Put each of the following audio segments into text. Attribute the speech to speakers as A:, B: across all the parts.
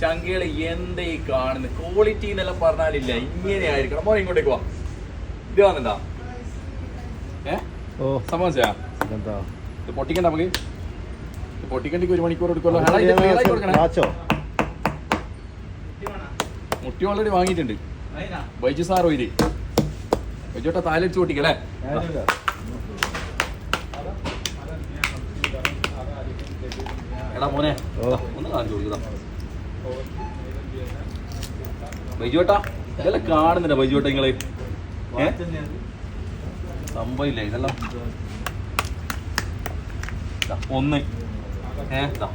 A: ചങ്കകൾ എന്തേ ഈ കാണുന്നത് ക്വാളിറ്റി എന്നെല്ലാം പറഞ്ഞാലില്ല. ഇങ്ങനെ ആയിരിക്കണം. മോനെ ഇങ്ങോട്ടേക്ക് വാ. ഇത് വന്നിട്ടാ ഏ?
B: ഓ. സംഭവിച്ചാ
A: ഇത് പൊട്ടിക്കണ്ട നമുക്ക്. പൊട്ടിക്കണ്ടിക്ക് ഒരു മണിക്കൂർ എടുക്കുമല്ലോ. മുട്ടി ഓൾറെഡി വാങ്ങിയിട്ടുണ്ട്. ബൈജു സാർ ഇത് ബൈജോട്ട താലടിച്ച് പൊട്ടിക്കല്ലേ? എടാ മോനെ. ഒന്ന് കാണിച്ചു കൊടുക്കതാ ബൈജുവേട്ടാ ഇതെല്ലാം കാണുന്നില്ല ബൈജുവേട്ട നിങ്ങൾ? സംഭവില്ല ഇതെല്ലാം? ഒന്ന്. ഏ ദാ.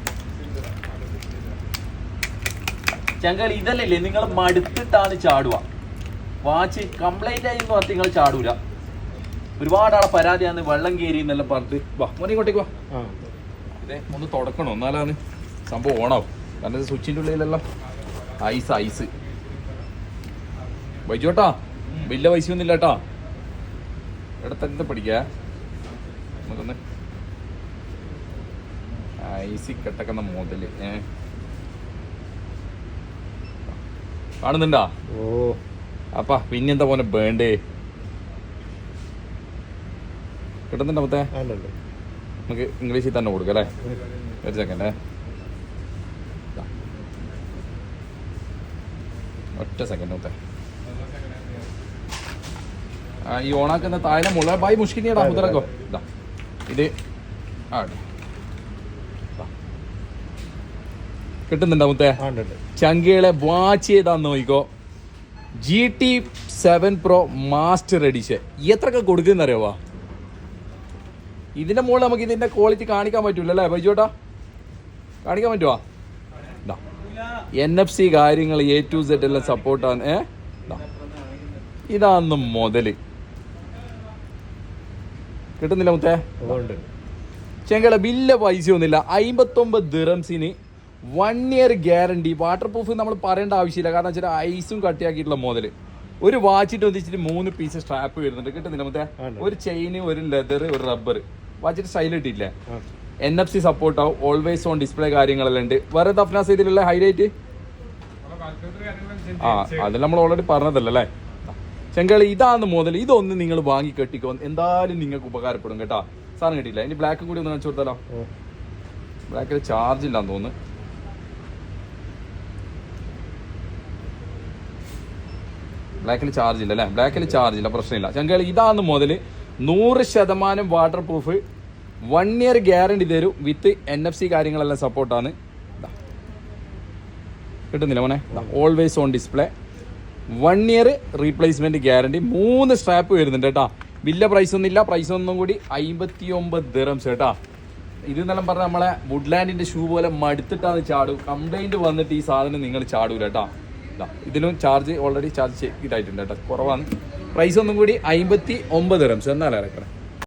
A: ചങ്കളി ഇതല്ലേ നിങ്ങൾ മടുത്തിട്ടാണ് ചാടുക. വാച്ച് കംപ്ലൈന്റ് ആയി എന്ന് പറഞ്ഞ് നിങ്ങൾ ചാടൂല. ഒരുപാട് ആളെ പരാതിയാണ് വെള്ളം കയറി എന്നെല്ലാം പറഞ്ഞിട്ട്. വാ മോനെ ഇങ്ങോട്ടേക്ക് വാ. ഇതേ ഒന്ന് തുടക്കണോ? എന്നാലാണ് സംഭവം ഓണാവും. കാരണം ഇത് സ്വിച്ചിന്റെ ഉള്ളിലെല്ലാം. ഐസ് ഐസ് കേട്ടോ വലിയ പൈസ ഒന്നും ഇല്ല കേട്ടാ ഇവിടെ തന്നെ പഠിക്കാ? നമുക്കൊന്ന് ഐസി കെട്ടക്കുന്ന മോതൽ ഏ. കാണുന്നുണ്ടാ?
B: ഓ.
A: അപ്പാ പിന്നെന്താ പോലെ വേണ്ടേ? കിട്ടുന്നുണ്ടോ മൊത്തേ? നമുക്ക് ഇംഗ്ലീഷിൽ തന്നെ കൊടുക്കല്ലേ? ഒരു സെക്കൻഡ് ഒറ്റ സെക്കൻഡ് മൊത്തേ ആ ഈ ഓണാക്കുന്ന താഴെ മുള ബായ് മുഷ്കിനിയടാ മുതലക്കോ. ഇതാ. ഇത് ആ. കിട്ടുന്നുണ്ടോ മുത്തേ. ചങ്കികളെ വാച്ച് ചെയ്താന്ന് നോക്കിക്കോ. G T seven pro master edition എത്രയൊക്കെ കൊടുക്കുന്ന അറിയാവാ? ഇതിന്റെ മുകളിൽ നമുക്ക് ഇതിന്റെ ക്വാളിറ്റി കാണിക്കാൻ പറ്റൂല അല്ലേ ബൈജോട്ടാ കാണിക്കാൻ പറ്റുവാ? എൻ എഫ് സി കാര്യങ്ങൾ എ ടു സെഡ് എല്ലാം സപ്പോർട്ടാണ് ഏ. ഇതാന്ന് മുതൽ കിട്ടുന്നില്ല മുത്തേ? ചെങ്കള വില്ല പൈസ ഒന്നുമില്ല അമ്പത്തൊമ്പത് ദിറംസിന് one year guarantee waterproof നമ്മൾ പറയേണ്ട ആവശ്യമില്ല. കാരണം വെച്ചാൽ ഐസും കട്ടിയാക്കിയിട്ടുള്ള മോഡൽ ഒരു വാച്ചിട്ട് വന്നിച്ചിട്ട് മൂന്ന് പീസ് സ്ട്രാപ്പ് വരുന്നുണ്ട്. കിട്ടുന്നില്ല
B: മുത്തേ?
A: ഒരു ചെയിന് ഒരു ലെതർ ഒരു റബ്ബർ വാച്ചിട്ട് സ്റ്റൈൽ ഇട്ടില്ലേ
B: ആ
A: എൻ എഫ് സി സപ്പോർട്ടാവും ഓൾവേസ് ഓൺ ഡിസ്പ്ലേ കാര്യങ്ങളെല്ലാം ഉണ്ട്. വേറെ തഫ്നാസ് ഇതിലുള്ള ഹൈലൈറ്റ് ആ അതിൽ നമ്മൾ ഓൾറെഡി പറഞ്ഞതല്ലേ? അല്ലേ ചെങ്കളി ഇതാണ് മുതൽ. ഇതൊന്ന് നിങ്ങൾ വാങ്ങി കെട്ടിക്കോ. എന്തായാലും നിങ്ങൾക്ക് ഉപകാരപ്പെടും കേട്ടാ. സാധനം കിട്ടിയില്ല? ഇനി ബ്ലാക്കും കൂടി ഒന്ന് കാണിച്ചു കൊടുത്താലോ? ബ്ലാക്കിൽ ചാർജ് ഇല്ലാന്ന് തോന്നുന്നു. ബ്ലാക്കിൽ ചാർജ് ഇല്ല അല്ലേ? ബ്ലാക്കിൽ ചാർജ് ഇല്ല പ്രശ്നമില്ല. ചങ്കളി ഇതാണ് മുതൽ. നൂറ് ശതമാനം waterproof one year guarantee തരും. വിത്ത് എൻ എഫ് സി കാര്യങ്ങളെല്ലാം സപ്പോർട്ടാണ് കിട്ടുന്നില്ല മോനെ. Always on display one year replacement guarantee മൂന്ന് സ്ട്രാപ്പ് വരുന്നുണ്ട് കേട്ടോ. വലിയ പ്രൈസ് ഒന്നും ഇല്ല. പ്രൈസ് ഒന്നും കൂടി അമ്പത്തി ഒമ്പത് ദിറംസ് കേട്ടാ. ഇത് എന്നെല്ലാം പറഞ്ഞാൽ നമ്മളെ വുഡ്ലാൻഡിന്റെ ഷൂ പോലെ മടുത്തിട്ടാണ് ചാടും കംപ്ലൈന്റ് വന്നിട്ട് ഈ സാധനം നിങ്ങൾ ചാടൂല കേട്ടോ. ദാ, ഇതിനും ചാർജ് ഓൾറെഡി ചാർജ് ചെയ്തിട്ടായിട്ടുണ്ട് കേട്ടോ. കുറവാണ്. പ്രൈസ് ഒന്നും കൂടി അമ്പത്തി ഒമ്പത് ദിറംസ് എന്നാലും ഇറക്കണം